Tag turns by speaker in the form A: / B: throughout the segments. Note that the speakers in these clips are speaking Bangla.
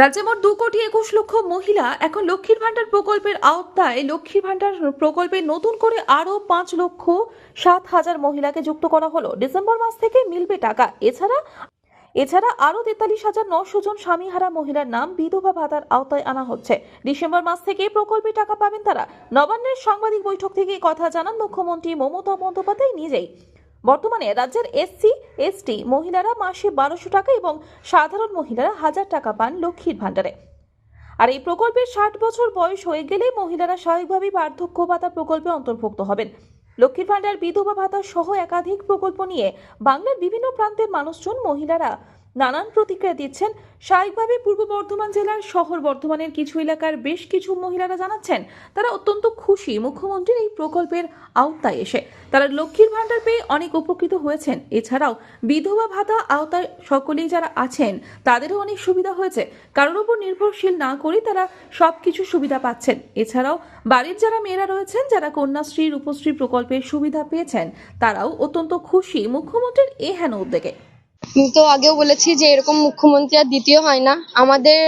A: রাজ্যে মোট দু কোটি একুশ লক্ষ মহিলা এখন লক্ষ্মীর ভাণ্ডার প্রকল্পের আওতায়। লক্ষ্মীর ভাণ্ডার প্রকল্পে নতুন করে আরও পাঁচ লক্ষ সাত হাজার মহিলাকে যুক্ত করা হলো। ডিসেম্বর মাস থেকে মিলবে টাকা। এছাড়া এছাড়া আরও তেতাল্লিশ হাজার নশো জন স্বামীহারা মহিলার নাম বিধবা ভাতার আওতায় আনা হচ্ছে। ডিসেম্বর মাস থেকে প্রকল্পে টাকা পাবেন তারা। নবান্নের সাংবাদিক বৈঠক থেকে কথা জানান মুখ্যমন্ত্রী মমতা বন্দ্যোপাধ্যায় নিজেই। বর্তমানে রাজ্যের এসসি এসটি মহিলারা মাসে বারোশো টাকা এবং সাধারণ মহিলারা হাজার টাকা পান লক্ষ্মীর ভাণ্ডারে। আর এই প্রকল্পের ষাট বছর বয়স হয়ে গেলে মহিলারা স্বাভাবিকভাবেই বার্ধক্য ভাতা প্রকল্পে অন্তর্ভুক্ত হবেন। লক্ষ্মীর ভাণ্ডার বিধবা ভাতা সহ একাধিক প্রকল্প নিয়ে বাংলার বিভিন্ন প্রান্তের মানুষজন মহিলারা নানান প্রতিক্রিয়া দিচ্ছেন। স্বাভাবিকভাবে পূর্ব বর্ধমান জেলার শহর বর্ধমানের কিছু এলাকার বেশ কিছু মহিলারা জানাচ্ছেন, তারা অত্যন্ত খুশি মুখ্যমন্ত্রীর এই প্রকল্পের আওতায় এসে। তারা লক্ষ্মীর ভাণ্ডার পেয়ে অনেক উপকৃত হয়েছেন। এছাড়াও বিধবা ভাতা আওতায় সকলেই যারা আছেন, তাদেরও অনেক সুবিধা হয়েছে। কারোর উপর নির্ভরশীল না করে তারা সব কিছু সুবিধা পাচ্ছেন। এছাড়াও বাড়ির যারা মেয়েরা রয়েছেন, যারা কন্যাশ্রী, রূপশ্রী প্রকল্পের সুবিধা পেয়েছেন, তারাও অত্যন্ত খুশি মুখ্যমন্ত্রীর এ হেন উদ্যোগে।
B: তো আগেও বলেছি যে এরকম মুখ্যমন্ত্রী আর দ্বিতীয় হয় না। আমাদের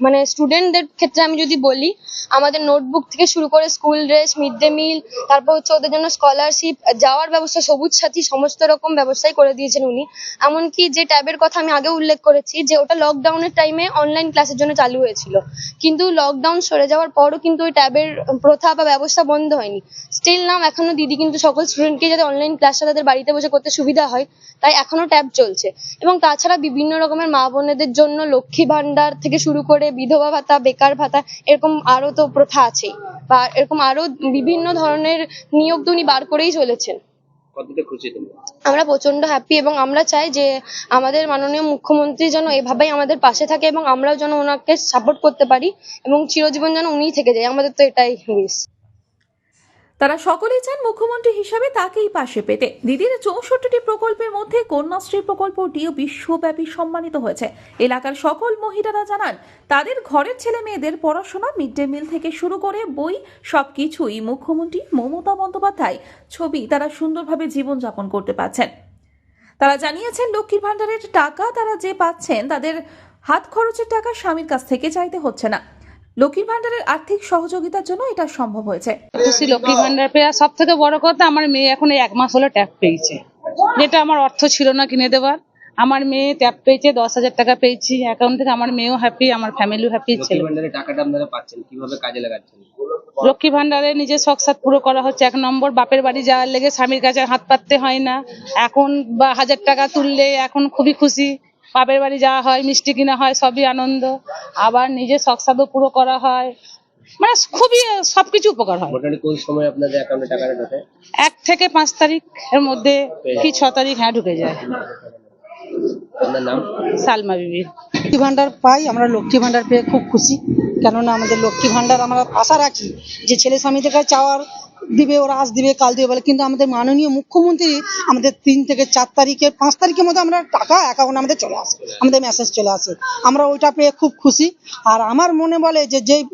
B: মানে স্টুডেন্টদের ক্ষেত্রে আমি যদি বলি, আমাদের নোটবুক থেকে শুরু করে school dress mid day meal তারপর হচ্ছে ওদের জন্য স্কলারশিপ যাওয়ার ব্যবস্থা, সবুজ সাথী, সমস্ত রকম ব্যবস্থাই করে দিয়েছেন উনি। এমনকি যে ট্যাবের কথা আমি আগে উল্লেখ করেছি, যে ওটা লকডাউনের টাইমে অনলাইন ক্লাসের জন্য চালু হয়েছিল। কিন্তু লকডাউন সরে যাওয়ার পরও কিন্তু ওই ট্যাবের প্রথা বা ব্যবস্থা বন্ধ হয়নি। স্টিল নাম এখনও দিদি কিন্তু সকল স্টুডেন্টকে যাতে অনলাইন ক্লাসটা তাদের বাড়িতে বসে করতে সুবিধা হয়, তাই এখনও ট্যাব চলছে। এবং তাছাড়া বিভিন্ন রকমের মা বোনেদের জন্য লক্ষ্মী ভান্ডার থেকে শুরু করে বিধবা ভাতা বেকার ভাতা এরকম আরও তো প্রথা আছেই। বা এরকম আরও বিভিন্ন ধরনের নিয়োগ তো উনি বার করেই চলেছেন।
C: কতটা খুশি তুমি?
B: আমরা প্রচণ্ড হ্যাপি এবং আমরা চাই যে আমাদের মাননীয় মুখ্যমন্ত্রী যেন এভাবেই আমাদের পাশে থাকে এবং আমরাও যেন ওনাকে সাপোর্ট করতে পারি এবং চিরজীবন যেন উনিই থেকে যায়। আমাদের তো এটাই উইশ
A: তারা সকলেই চান মুখ্যমন্ত্রী হিসাবে তাকেই পাশে পেতে। দিদির চৌষট্টিটি প্রকল্পের মধ্যে কন্যাশ্রী প্রকল্পটিও বিশ্বব্যাপী সম্মানিত হয়েছে। এলাকার সকল মহিলারা জানান, তাদের ঘরের ছেলে মেয়েদের পড়াশোনা, মিড ডে মিল থেকে শুরু করে বই, সবকিছুই মুখ্যমন্ত্রী মমতা বন্দ্যোপাধ্যায় ছবি তারা সুন্দরভাবে জীবনযাপন করতে পারছেন। তারা জানিয়েছেন, লক্ষ্মীর ভাণ্ডারের টাকা তারা যে পাচ্ছেন, তাদের হাত খরচের টাকা স্বামীর কাছ থেকে চাইতে হচ্ছে না। লক্ষ্মীর ভান্ডারের আর্থিক সহযোগিতার জন্য এটা সম্ভব হয়েছে।
D: খুশি লক্ষ্মী ভান্ডার পেয়ে সব থেকে বড় কথা আমার মেয়ে এখন এই এক মাস হলো ট্যাপ পেয়েছে। যেটা আমার অর্থ ছিল না কিনে দেওয়ার। আমার মেয়ে ট্যাপ পেয়েছে দশ হাজার টাকা পেয়েছি। অ্যাকাউন্ট থেকে আমার মেয়েও হ্যাপি আমার ফ্যামিলিও হ্যাপি
C: লক্ষ্মী
D: ছেলে।
C: ভান্ডারের টাকাটা আপনারা পাচ্ছেন কীভাবে কাজে লাগাচ্ছেন?
D: লক্ষ্মী ভান্ডারে নিজের শখ সাত পুরো করা হচ্ছে। এক নম্বর বাপের বাড়ি যাওয়ার লেগে স্বামীর কাছে হাত পাততে হয় না। এখন বা হাজার টাকা তুললে এখন খুবই খুশি। বাপের বাড়ি যাওয়া হয় মিষ্টি কিনা হয় সবই আনন্দ। আবার নিজের শখ সাদও পুরো করা হয়। মানে খুবই সবকিছু উপকার হয়।
C: কোন সময় আপনাদের অ্যাকাউন্টে টাকাটা ঢোকে?
D: এক থেকে পাঁচ তারিখ এর মধ্যে কি ছ তারিখ হ্যাঁ ঢুকে যায়।
C: আপনার নাম?
D: সালমা বিবি।
E: লক্ষ্মী ভান্ডার পাই আমরা লক্ষ্মী ভান্ডার পেয়ে খুব খুশি। কেননা আমাদের লক্ষ্মী ভান্ডার আমরা আশা রাখি যে ছেলে স্বামীদের কাছে চাওয়ার দিবে, ওরা আজ দিবে, কাল দিবে বলে। কিন্তু আমাদের মাননীয় মুখ্যমন্ত্রী আমাদের তিন থেকে চার তারিখের, পাঁচ তারিখের মধ্যে আমরা টাকা অ্যাকাউন্টে আমাদের চলে আসে, আমাদের মেসেজ চলে আসে। আমরা ওইটা পেয়ে খুব খুশি। আর আমার মনে বলে যে যে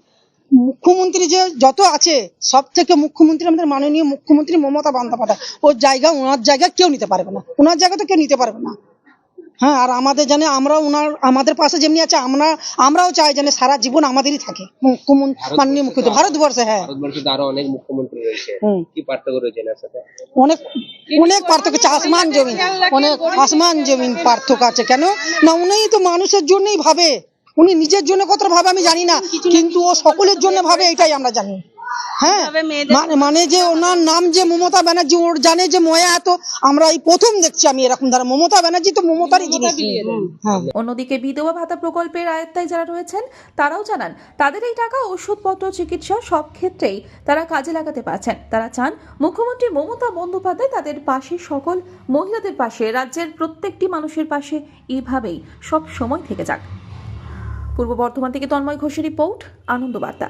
E: মুখ্যমন্ত্রী যে যত আছে, সব থেকে মুখ্যমন্ত্রী আমাদের মাননীয় মুখ্যমন্ত্রী মমতা বন্দ্যোপাধ্যায়। ওর জায়গা, ওনার জায়গা কেউ নিতে পারবে না। ওনার জায়গা তো কেউ নিতে পারবে না। হ্যাঁ আর আমাদের জানে আমরা ওনার আমাদের পাশে যেমনি আছে আমরা আমরাও চাই যেন সারা জীবন আমাদেরই থাকে। মুখ্যমন্ত্রী মাননীয় মুখ্যমন্ত্রী ভারতবর্ষে হ্যাঁ।
C: ভারতবর্ষে আরও অনেক মুখ্যমন্ত্রী রয়েছে। কি পার্থক্য রয়েছে এনার সাথে?
E: অনেক অনেক পার্থক্য আছে। আসমান জমিন অনেক আসমান জমিন পার্থক্য আছে। কেন? না উনি তো মানুষের জন্যই ভাবে। উনি নিজের জন্য কতটা ভাবে আমি জানি না। কিন্তু ও সকলের জন্য ভাবে এটাই আমরা জানি। হ্যাঁ মানে মানে যে ওনার নাম যে মমতা ব্যানার্জি ওর জানে যে ময়া এত আমরা এই প্রথম দেখছি আমি এরকম ধারা। মমতা ব্যানার্জি তো মমতারই জিনিস। হ্যাঁ।
A: অন্যদিকে বিধবা ভাতা প্রকল্পের আয়ত্তায় যারা রয়েছেন তারাও জানান তাদের এই টাকা ওষুধপত্র চিকিৎসা সব ক্ষেত্রেই তারা কাজে লাগাতে পারছেন। তারা চান মুখ্যমন্ত্রী মমতা বন্দ্যোপাধ্যায় তাদের পাশে সকল মহিলাদের পাশে রাজ্যের প্রত্যেকটি মানুষের পাশে এভাবেই সব সময় থেকে যাক। পূর্ব বর্ধমান থেকে তন্ময় ঘোষের রিপোর্ট আনন্দ বার্তা